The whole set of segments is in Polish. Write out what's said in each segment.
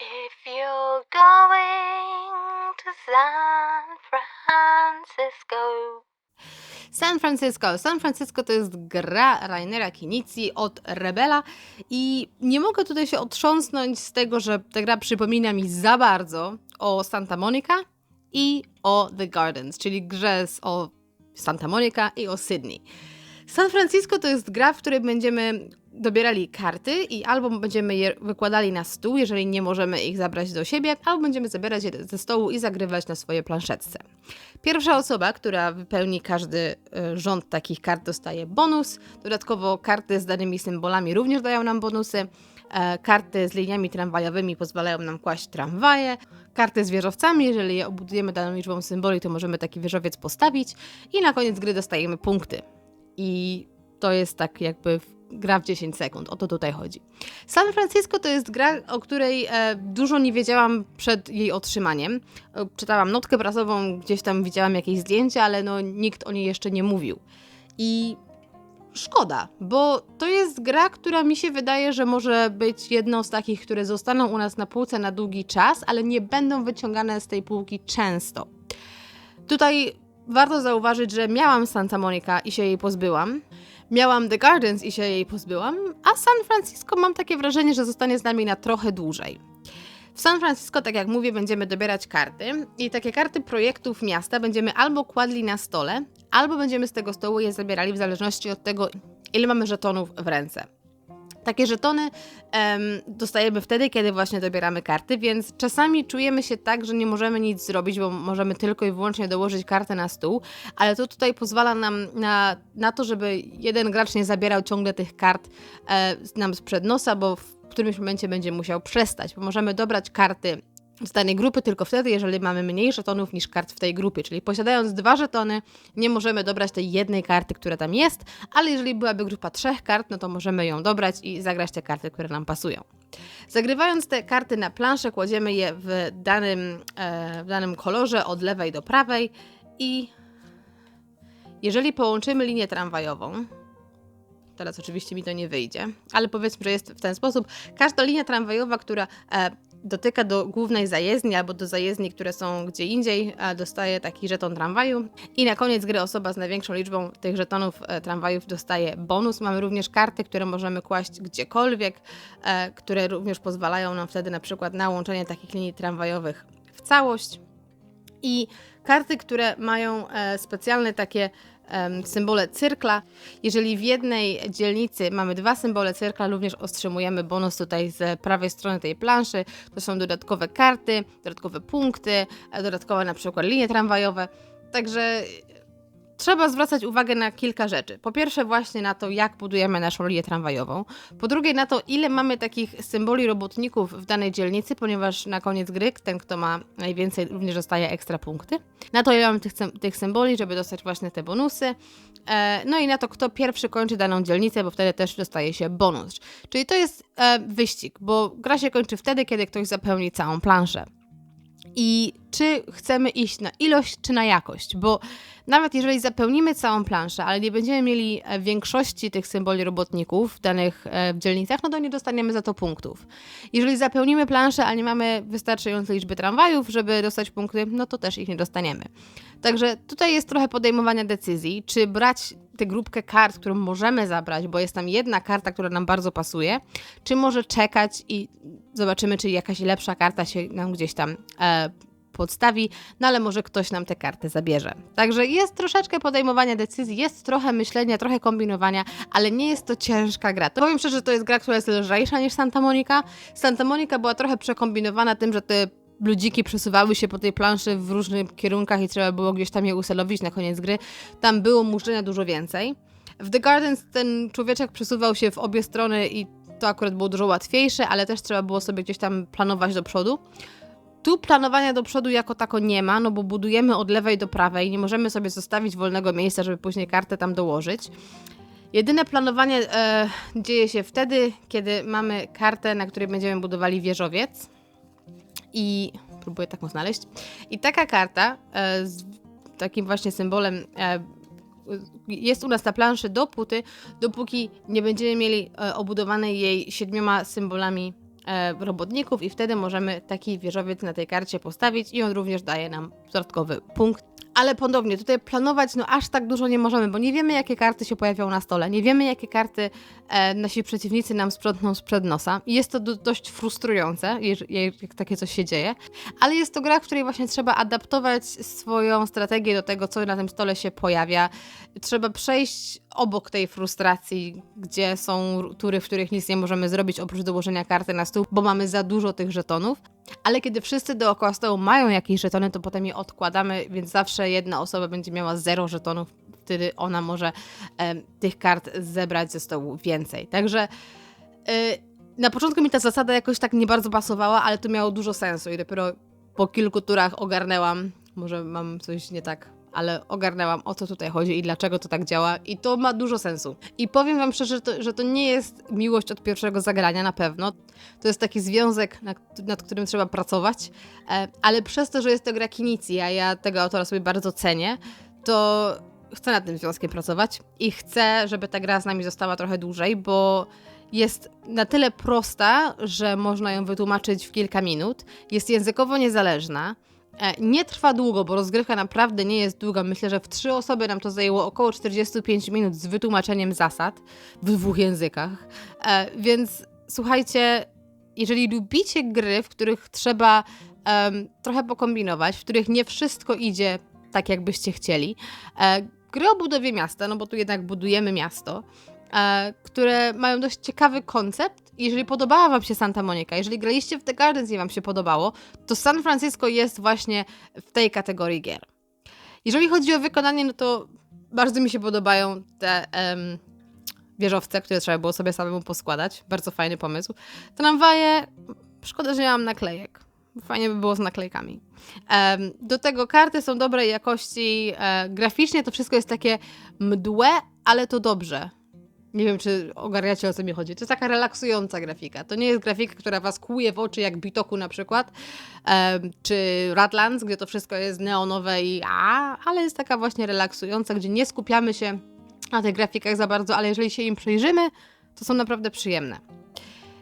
If you're going to San Francisco. San Francisco. San Francisco to jest gra Rainera Kinici od Rebela i nie mogę tutaj się otrząsnąć z tego, że ta gra przypomina mi za bardzo o Santa Monica i o The Gardens, czyli grze o Santa Monica i o Sydney. San Francisco to jest gra, w której będziemy dobierali karty i albo będziemy je wykładali na stół, jeżeli nie możemy ich zabrać do siebie, albo będziemy zabierać je ze stołu i zagrywać na swojej planszetce. Pierwsza osoba, która wypełni każdy y, rząd takich kart, dostaje bonus. Dodatkowo karty z danymi symbolami również dają nam bonusy. E, Karty z liniami tramwajowymi pozwalają nam kłaść tramwaje. Karty z wieżowcami, jeżeli je obudujemy daną liczbą symboli, to możemy taki wieżowiec postawić. I na koniec gry dostajemy punkty. I to jest tak jakby gra w 10 sekund. O to tutaj chodzi. San Francisco to jest gra, o której e, dużo nie wiedziałam przed jej otrzymaniem. E, czytałam notkę prasową, gdzieś tam widziałam jakieś zdjęcia, ale no, nikt o niej jeszcze nie mówił. I szkoda, bo to jest gra, która mi się wydaje, że może być jedną z takich, które zostaną u nas na półce na długi czas, ale nie będą wyciągane z tej półki często. Tutaj warto zauważyć, że miałam Santa Monica i się jej pozbyłam. Miałam The Gardens i się jej pozbyłam, a San Francisco mam takie wrażenie, że zostanie z nami na trochę dłużej. W San Francisco, tak jak mówię, będziemy dobierać karty i takie karty projektów miasta będziemy albo kładli na stole, albo będziemy z tego stołu je zabierali w zależności od tego, ile mamy żetonów w ręce. Takie żetony em, dostajemy wtedy, kiedy właśnie dobieramy karty, więc czasami czujemy się tak, że nie możemy nic zrobić, bo możemy tylko i wyłącznie dołożyć kartę na stół, ale to tutaj pozwala nam na, na to, żeby jeden gracz nie zabierał ciągle tych kart e, nam sprzed nosa, bo w którymś momencie będzie musiał przestać, bo możemy dobrać karty z danej grupy tylko wtedy, jeżeli mamy mniej żetonów niż kart w tej grupie. Czyli posiadając dwa żetony, nie możemy dobrać tej jednej karty, która tam jest, ale jeżeli byłaby grupa trzech kart, no to możemy ją dobrać i zagrać te karty, które nam pasują. Zagrywając te karty na planszę, kładziemy je w danym, e, w danym kolorze od lewej do prawej i jeżeli połączymy linię tramwajową, teraz oczywiście mi to nie wyjdzie, ale powiedzmy, że jest w ten sposób, każda linia tramwajowa, która e, dotyka do głównej zajezdni albo do zajezdni, które są gdzie indziej, dostaje taki żeton tramwaju. I na koniec gry osoba z największą liczbą tych żetonów e, tramwajów dostaje bonus. Mamy również karty, które możemy kłaść gdziekolwiek, e, które również pozwalają nam wtedy na przykład na łączenie takich linii tramwajowych w całość. I karty, które mają e, specjalne takie symbole cyrkla. Jeżeli w jednej dzielnicy mamy dwa symbole cyrkla, również otrzymujemy bonus tutaj z prawej strony tej planszy. To są dodatkowe karty, dodatkowe punkty, e, dodatkowe na przykład linie tramwajowe. Także trzeba zwracać uwagę na kilka rzeczy. Po pierwsze, właśnie na to, jak budujemy naszą linię tramwajową. Po drugie, na to, ile mamy takich symboli robotników w danej dzielnicy, ponieważ na koniec gry ten, kto ma najwięcej, również dostaje ekstra punkty. Na to, ile mamy tych, tych symboli, żeby dostać właśnie te bonusy. E, no i na to, kto pierwszy kończy daną dzielnicę, bo wtedy też dostaje się bonus. Czyli to jest e, wyścig, bo gra się kończy wtedy, kiedy ktoś zapełni całą planszę. I czy chcemy iść na ilość, czy na jakość? Bo nawet jeżeli zapełnimy całą planszę, ale nie będziemy mieli e, większości tych symboli robotników w danych e, dzielnicach, no to nie dostaniemy za to punktów. Jeżeli zapełnimy planszę, a nie mamy wystarczającej liczby tramwajów, żeby dostać punkty, no to też ich nie dostaniemy. Także tutaj jest trochę podejmowania decyzji, czy brać tę grupkę kart, którą możemy zabrać, bo jest tam jedna karta, która nam bardzo pasuje, czy może czekać i zobaczymy, czy jakaś lepsza karta się nam gdzieś tam e, podstawi, no ale może ktoś nam tę kartę zabierze. Także jest troszeczkę podejmowania decyzji, jest trochę myślenia, trochę kombinowania, ale nie jest to ciężka gra. To powiem szczerze, że to jest gra, która jest lżejsza niż Santa Monica. Santa Monica była trochę przekombinowana tym, że te ludziki przesuwały się po tej planszy w różnych kierunkach i trzeba było gdzieś tam je uselowić na koniec gry. Tam było muszczenia dużo więcej. W The Gardens ten człowieczek przesuwał się w obie strony i to akurat było dużo łatwiejsze, ale też trzeba było sobie gdzieś tam planować do przodu. Tu planowania do przodu jako tako nie ma, no bo budujemy od lewej do prawej, nie możemy sobie zostawić wolnego miejsca, żeby później kartę tam dołożyć. Jedyne planowanie e, dzieje się wtedy, kiedy mamy kartę, na której będziemy budowali wieżowiec. I próbuję taką znaleźć. I taka karta e, z takim właśnie symbolem e, jest u nas na planszy dopóty, dopóki nie będziemy mieli e, obudowanej jej siedmioma symbolami e, robotników i wtedy możemy taki wieżowiec na tej karcie postawić i on również daje nam dodatkowy punkt. Ale ponownie, tutaj planować no aż tak dużo nie możemy, bo nie wiemy jakie karty się pojawią na stole, nie wiemy jakie karty e, nasi przeciwnicy nam sprzątną sprzed nosa jest to do, dość frustrujące, jak takie coś się dzieje, ale jest to gra, w której właśnie trzeba adaptować swoją strategię do tego, co na tym stole się pojawia. Trzeba przejść obok tej frustracji, gdzie są tury, w których nic nie możemy zrobić oprócz dołożenia karty na stół, bo mamy za dużo tych żetonów. Ale kiedy wszyscy dookoła stołu mają jakieś żetony, to potem je odkładamy, więc zawsze jedna osoba będzie miała zero żetonów. Wtedy ona może em, tych kart zebrać ze stołu więcej. Także y, na początku mi ta zasada jakoś tak nie bardzo pasowała, ale to miało dużo sensu i dopiero po kilku turach ogarnęłam, może mam coś nie tak, ale ogarnęłam o co tutaj chodzi i dlaczego to tak działa i to ma dużo sensu. I powiem wam szczerze, że to, że to nie jest miłość od pierwszego zagrania na pewno. To jest taki związek, nad, nad którym trzeba pracować, e, ale przez to, że jest to gra Kinici, a ja tego autora sobie bardzo cenię, to chcę nad tym związkiem pracować i chcę, żeby ta gra z nami została trochę dłużej, bo jest na tyle prosta, że można ją wytłumaczyć w kilka minut. Jest językowo niezależna. E, Nie trwa długo, bo rozgrywka naprawdę nie jest długa. Myślę, że w trzy osoby nam to zajęło około 45 minut z wytłumaczeniem zasad w dwóch językach. E, Więc słuchajcie, jeżeli lubicie gry, w których trzeba em, trochę pokombinować, w których nie wszystko idzie tak, jakbyście chcieli, e, gry o budowie miasta, no bo tu jednak budujemy miasto, które mają dość ciekawy koncept. Jeżeli podobała Wam się Santa Monica, jeżeli graliście w The Gardens i Wam się podobało, to San Francisco jest właśnie w tej kategorii gier. Jeżeli chodzi o wykonanie, no to bardzo mi się podobają te em, wieżowce, które trzeba było sobie samemu poskładać. Bardzo fajny pomysł. Tramwaje, szkoda, że nie mam naklejek. Fajnie by było z naklejkami. Em, do tego karty są dobrej jakości. E, graficznie to wszystko jest takie mdłe, ale to dobrze. Nie wiem, czy ogarniacie o co mi chodzi. To jest taka relaksująca grafika. To nie jest grafika, która was kłuje w oczy, jak Bitoku na przykład, em, czy Radlands, gdzie to wszystko jest neonowe i a, ale jest taka właśnie relaksująca, gdzie nie skupiamy się na tych grafikach za bardzo, ale jeżeli się im przyjrzymy, to są naprawdę przyjemne.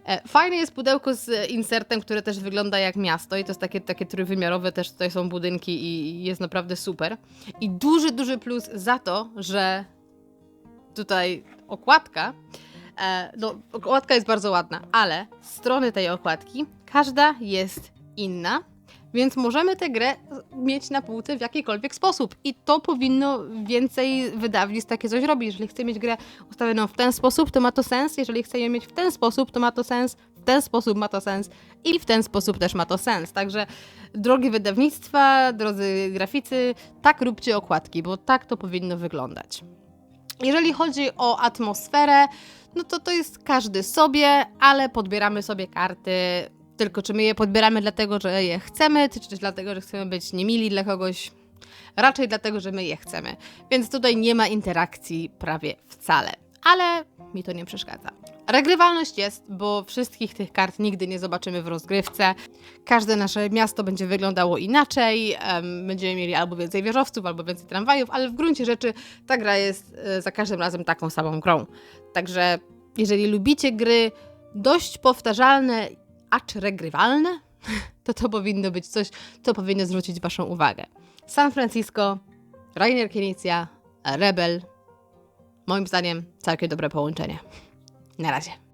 E, Fajne jest pudełko z insertem, które też wygląda jak miasto i to jest takie, takie trójwymiarowe, też tutaj są budynki i jest naprawdę super. I duży, duży plus za to, że tutaj okładka, e, no okładka jest bardzo ładna, ale strony tej okładki, każda jest inna, więc możemy tę grę mieć na półce w jakikolwiek sposób. I to powinno więcej wydawnictw takie coś robić. Jeżeli chcę mieć grę ustawioną w ten sposób, to ma to sens. Jeżeli chcę ją mieć w ten sposób, to ma to sens. W ten sposób ma to sens. I w ten sposób też ma to sens. Także drogie wydawnictwa, drodzy graficy, tak róbcie okładki, bo tak to powinno wyglądać. Jeżeli chodzi o atmosferę, no to to jest każdy sobie, ale podbieramy sobie karty. Tylko czy my je podbieramy dlatego, że je chcemy, czy też dlatego, że chcemy być niemili dla kogoś? Raczej dlatego, że my je chcemy. Więc tutaj nie ma interakcji prawie wcale. Ale mi to nie przeszkadza. Regrywalność jest, bo wszystkich tych kart nigdy nie zobaczymy w rozgrywce. Każde nasze miasto będzie wyglądało inaczej. em, będziemy mieli albo więcej wieżowców, albo więcej tramwajów, ale w gruncie rzeczy ta gra jest e, za każdym razem taką samą grą. Także jeżeli lubicie gry dość powtarzalne, acz regrywalne, to to powinno być coś, co powinno zwrócić Waszą uwagę. San Francisco, Rainer Kinicja, Rebel. Moim zdaniem całkiem dobre połączenie. Razie.